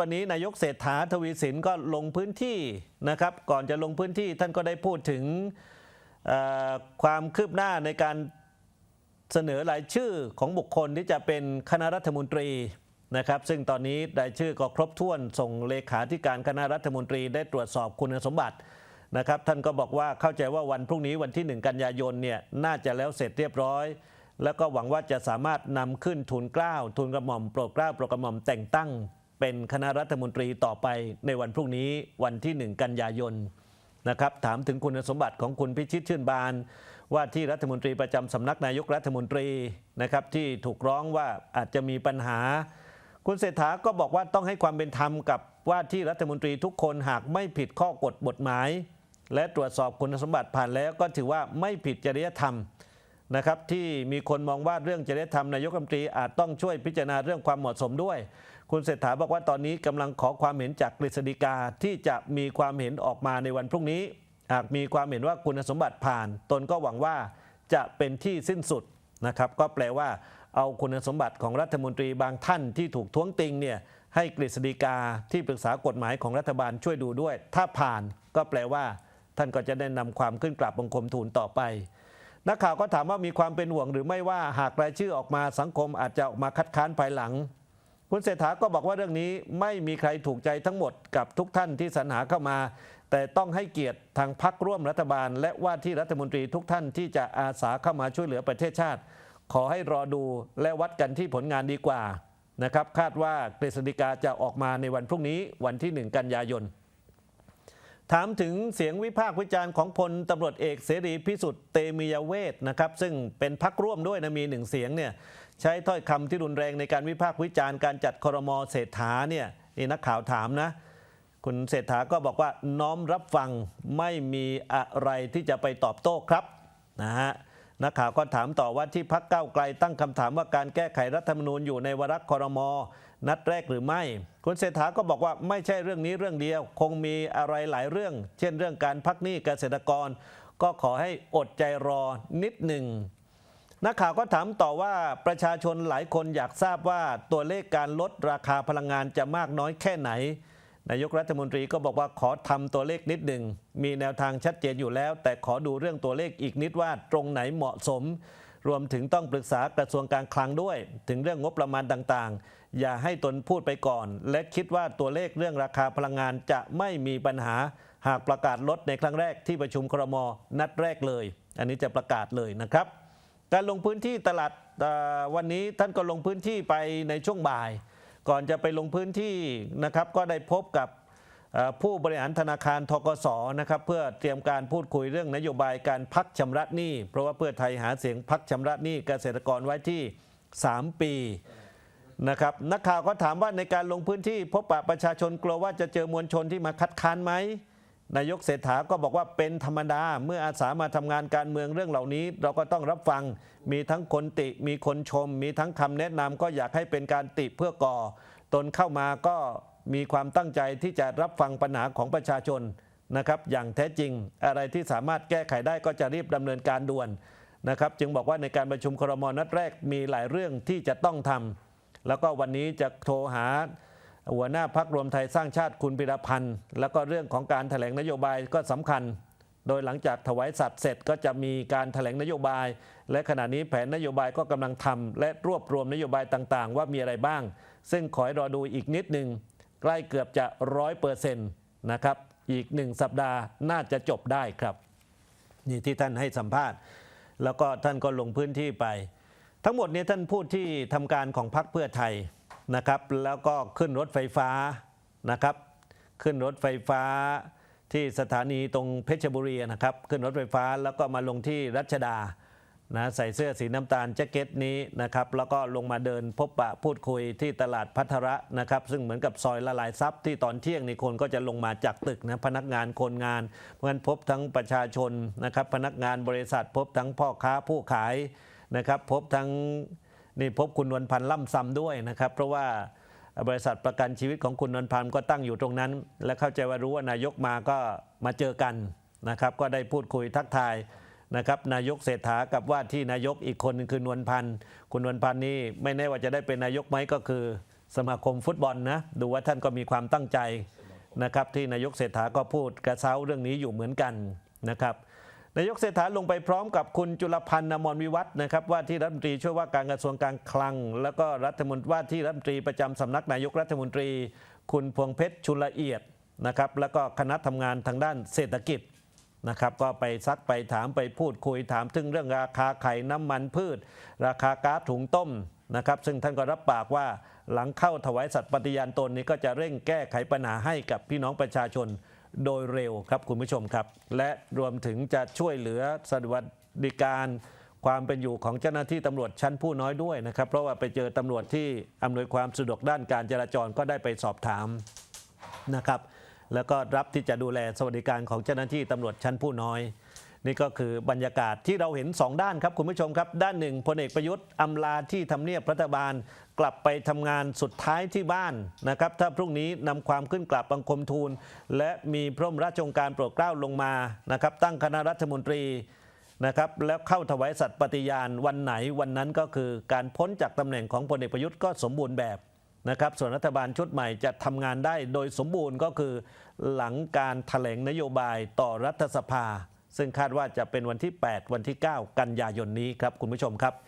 วันนี้นายกเศรษฐาทวีสินก็ลงพื้นที่นะครับ ก่อนจะลงพื้นที่ท่านก็ได้พูดถึงความคืบหน้าในการเสนอรายชื่อของบุคคลที่จะเป็นคณะรัฐมนตรีนะครับ ซึ่งตอนนี้รายชื่อก็ครบถ้วน ส่งเลขาธิการคณะรัฐมนตรีได้ตรวจสอบคุณสมบัตินะครับ ท่านก็บอกว่าเข้าใจว่าวันพรุ่งนี้วันที่ 1 กันยายนเนี่ยน่าจะแล้วเสร็จเรียบร้อย แล้วก็หวังว่าจะสามารถนำขึ้นทุนเกล้าทุนกระหม่อมโปรดเกล้าโปรดกระหม่อมแต่งตั้ง เป็นคณะรัฐมนตรีต่อไปในวันพรุ่งนี้วันที่ 1 กันยายนนะครับถามถึงคุณสมบัติของคุณพิชิตชื่นบาน ว่าที่รัฐมนตรีประจำสำนักนายกรัฐมนตรีนะครับที่ถูกร้องว่าอาจจะมีปัญหา คุณเศรษฐาก็บอกว่าต้องให้ความเป็นธรรมกับว่าที่รัฐมนตรีทุกคนหากไม่ผิดข้อกฎบทหมาย และตรวจสอบคุณสมบัติผ่านแล้วก็ถือว่าไม่ผิดจริยธรรมนะครับที่มีคนมองว่าเรื่องจริยธรรมนายกรัฐมนตรีอาจต้องช่วยพิจารณาเรื่องความเหมาะสมด้วย คุณเศรษฐาบอกว่าตอนนี้กำลังขอความเห็นจากกฤษฎีกาที่จะมีความเห็นออกมาในวันพรุ่งนี้หากมีความเห็นว่าคุณสมบัติผ่าน ตนก็หวังว่าจะเป็นที่สิ้นสุดนะครับ ก็แปลว่าเอาคุณสมบัติของรัฐมนตรีบางท่านที่ถูกท้วงติงเนี่ยให้กฤษฎีกาที่ปรึกษากฎหมายของรัฐบาลช่วยดูด้วย ถ้าผ่านก็แปลว่า ท่านก็จะได้นำความขึ้นกราบบังคมทูลต่อไป นักข่าวก็ถามว่ามีความเป็นห่วงหรือไม่ว่าหากรายชื่อออกมาสังคมอาจจะออกมาคัดค้านภายหลัง คุณเศรษฐาก็บอกว่าเรื่องนี้ไม่มีใครถูกใจทั้งหมดกับทุกท่านที่สรรหาเข้ามา แต่ต้องให้เกียรติทางพักร่วมรัฐบาล และว่าที่รัฐมนตรีทุกท่านที่จะอาสาเข้ามาช่วยเหลือประเทศชาติ ขอให้รอดูและวัดกันที่ผลงานดีกว่านะครับคาดว่ากฤษฎีกาจะออกมาในวันพรุ่งนี้วันที่ 1 กันยายน ถามถึงเสียงวิพากษ์วิจารณ์ของพลตำรวจเอกเสรีพิสุทธิ์เตมียเวทนะครับซึ่งเป็นพักร่วมด้วยนะมีหนึ่งเสียงเนี่ย ใช้ถ้อยคำที่รุนแรงในการวิพากษ์วิจารณ์การจัดครมเศรษฐาเนี่ยนี่นักข่าวถามนะ คุณเศรษฐาก็บอกว่าน้อมรับฟังไม่มีอะไรที่จะไปตอบโต้ครับนะฮะนักข่าวก็ถามต่อว่าที่พักเก้าวไกลตั้งคำถามว่าการแก้ไขรัฐธรรมนูญอยู่ในวาระครมนัดแรกหรือไม่ คุณเศรษฐาก็บอกว่าไม่ใช่เรื่องนี้เรื่องเดียว คงมีอะไรหลายเรื่อง เช่นเรื่องการพักหนี้เกษตรกร ก็ขอให้อดใจรอนิดหนึ่ง นักข่าวก็ถามต่อว่าประชาชนหลายคนอยากทราบว่าตัวเลขการลดราคาพลังงานจะมากน้อยแค่ไหน นายกรัฐมนตรีก็บอกว่าขอทำตัวเลขนิดหนึ่ง มีแนวทางชัดเจนอยู่แล้ว แต่ขอดูเรื่องตัวเลขอีกนิดว่าตรงไหนเหมาะสม รวมถึงต้องปรึกษากระทรวงการคลังด้วย ถึงเรื่องงบประมาณต่างๆ อย่าให้ตนพูดไปก่อน และคิดว่าตัวเลขเรื่องราคาพลังงานจะไม่มีปัญหา หากประกาศลดในครั้งแรกที่ประชุมครมนัดแรกเลย อันนี้จะประกาศเลยนะครับ การลงพื้นที่ตลาดวันนี้ท่านก็ลงพื้นที่ไปในช่วงบ่าย ก่อนจะไปลงพื้นที่นะครับ ก็ได้พบกับผู้บริหารธนาคารทกสนะครับเพื่อเตรียมการพูดคุยเรื่องนโยบายการพักชำระหนี้เพราะว่าเพื่อไทยหาเสียงพักชำระหนี้เกษตรกรไว้ที่ 3 ปีนะครับนักข่าวก็ถามว่าในการลงพื้นที่พบปะประชาชนกลัวว่าจะเจอมวลชนที่มาคัดค้านไหม นายกเศรษฐาก็บอกว่าเป็นธรรมดา เมื่ออาสามาทำงานการเมืองเรื่องเหล่านี้ เราก็ต้องรับฟัง มีทั้งคนติมีคนชม มีทั้งคำแนะนำก็อยากให้เป็นการติเพื่อก่อ ตนเข้ามาก็มีความตั้งใจที่จะรับฟังปัญหาของประชาชนนะครับ อย่างแท้จริงอะไรที่สามารถแก้ไขได้ก็จะรีบดำเนินการด่วนนะครับ จึงบอกว่าในการประชุมครมนัดแรกมีหลายเรื่องที่จะต้องทำแล้วก็วันนี้จะโทรหา หัวหน้าพักรวมไทยสร้างชาติคุณปิรพันธ์ แล้วก็เรื่องของการถแถลงนโยบายก็สำคัญ โดยหลังจากถวายสัตว์เสร็จก็จะมีการถแถลงนโยบาย และขณะนี้แผนนโยบายก็กำลังทำและรวบรวมนโยบายต่างๆ ว่ามีอะไรบ้าง ซึ่งขอให้รอดูอีกนิดหนึ่งใกล้เกือบจะร้อยเปอร์เซ็นต์นะครับอีกหนึ่งสัปดาห์น่าจะจบได้ครับนี่ที่ท่านให้สัมภาษณ์ แล้วก็ท่านก็ลงพื้นที่ไป ทั้งหมดนี้ท่านพูดที่ทำการของพรรคเพื่อไทย นะครับแล้วก็ขึ้นรถไฟฟ้านะครับ ขึ้นรถไฟฟ้าที่สถานีตรงเพชรบุรีนะครับ ขึ้นรถไฟฟ้าแล้วก็มาลงที่รัชดานะใส่เสื้อสีน้ำตาลแจ็คเก็ตนี้นะครับ แล้วก็ลงมาเดินพบปะพูดคุยที่ตลาดพัทระนะครับ ซึ่งเหมือนกับซอยละลายซับที่ตอนเที่ยงนี่คนก็จะลงมาจากตึกนะพนักงานคนงาน เพราะฉะนั้นพบทั้งประชาชนนะครับ พนักงานบริษัท พบทั้งพ่อค้าผู้ขายนะครับ พบทั้ง นี่พบคุณนวลพันธ์ล่ำซ้ำด้วยนะครับ เพราะว่าบริษัทประกันชีวิตของคุณนวลพันธ์ก็ตั้งอยู่ตรงนั้น และเข้าใจว่ารู้ว่านายกมาก็มาเจอกันนะครับ ก็ได้พูดคุยทักทายนะครับนายกเศรษฐากับว่าที่นายกอีกคนหนึงคือนวลพันธ์คุณนวลพันธ์นี่ไม่แน่ว่าจะได้เป็นนายกไหมก็คือ สมาคมฟุตบอลนะดูว่าท่านก็มีความตั้งใจนะครับที่นายกเศรษฐาก็พูดกระเซ้าเรื่องนี้อยู่เหมือนกันนะครับ นายกเศรษฐาลงไปพร้อมกับคุณจุลพันธ์อมรวิวัฒนะครับว่าที่รัฐมนตรีช่วยว่าการกระทรวงการคลัง แล้วก็รัฐมนตรีว่าที่รัฐมนตรีประจำสำนักนายกรัฐมนตรี คุณพวงเพชรชุละเอียดนะครับแล้วก็คณะทำงานทางด้านเศรษฐกิจนะครับก็ไปซักไปถามไปพูดคุยถามถึงเรื่องราคาไข่น้ำมันพืช ราคาก๊าซถุงต้มนะครับซึ่งท่านก็รับปากว่าหลังเข้าถวายสัตย์ปฏิญาณตนนี้ก็จะเร่งแก้ไขปัญหาให้กับพี่น้องประชาชน โดยเร็วครับคุณผู้ชมครับ และรวมถึงจะช่วยเหลือสวัสดิการความเป็นอยู่ของเจ้าหน้าที่ตำรวจชั้นผู้น้อยด้วยนะครับ เพราะว่าไปเจอตำรวจที่อำนวยความสะดวกด้านการจราจรก็ได้ไปสอบถามนะครับ แล้วก็รับที่จะดูแลสวัสดิการของเจ้าหน้าที่ตำรวจชั้นผู้น้อย นี่ก็คือบรรยากาศที่เราเห็น 2 ด้านครับคุณผู้ชมครับ ด้านหนึ่งพลเอกประยุทธ์อำลาที่ทำเนียบรัฐบาล กลับไปทำงานสุดท้ายที่บ้านนะครับถ้าพรุ่งนี้นำความขึ้นกราบบังคมทูล และมีพระมราชองการโปรดเกล้าลงมานะครับตั้งคณะรัฐมนตรีนะครับแล้วเข้าถวายสัตย์ปฏิญาณวันไหนวันนั้นก็คือการพ้นจากตำแหน่งของพลเอกประยุทธ์ก็สมบูรณ์แบบนะครับส่วนรัฐบาลชุดใหม่จะทำงานได้โดยสมบูรณ์ก็คือหลังการถแถลงนโยบายต่อรัฐสภา ซึ่งคาดว่าจะเป็นวันที่ 8 วันที่ 9 กันยายนนี้ครับคุณผู้ชมครับ